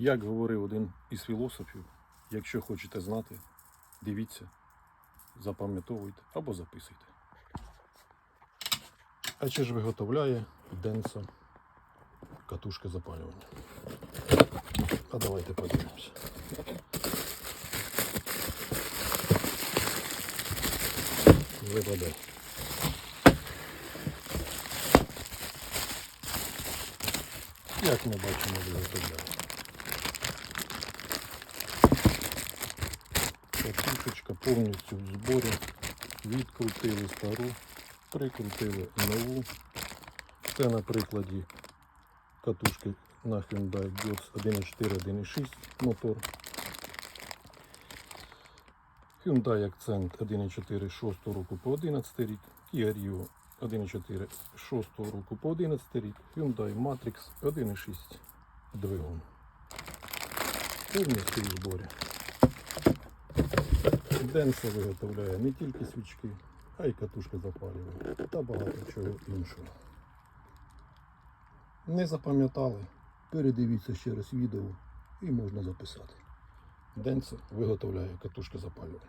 Як говорив один із філософів, якщо хочете знати, дивіться, запам'ятовуйте або записуйте. А чи ж виготовляє Денса катушка запалювання? А давайте подивимося. Випаде. Як ми бачимо, виготовляє. Катушечка повністю в зборі. Відкрутили стару, прикрутили нову. Це на прикладі катушки на Hyundai GOTS 1.4 1.6 мотор. Hyundai Accent 1.4 6 року по 11 рік, Kia Rio 1.4 6 року по 11 рік, Hyundai Matrix 1.6 двигун. Повністю в зборі. Денса виготовляє не тільки свічки, а й катушки запалювання та багато чого іншого. Не запам'ятали? Передивіться ще раз відео і можна записати. Денсо виготовляє катушки запалювання.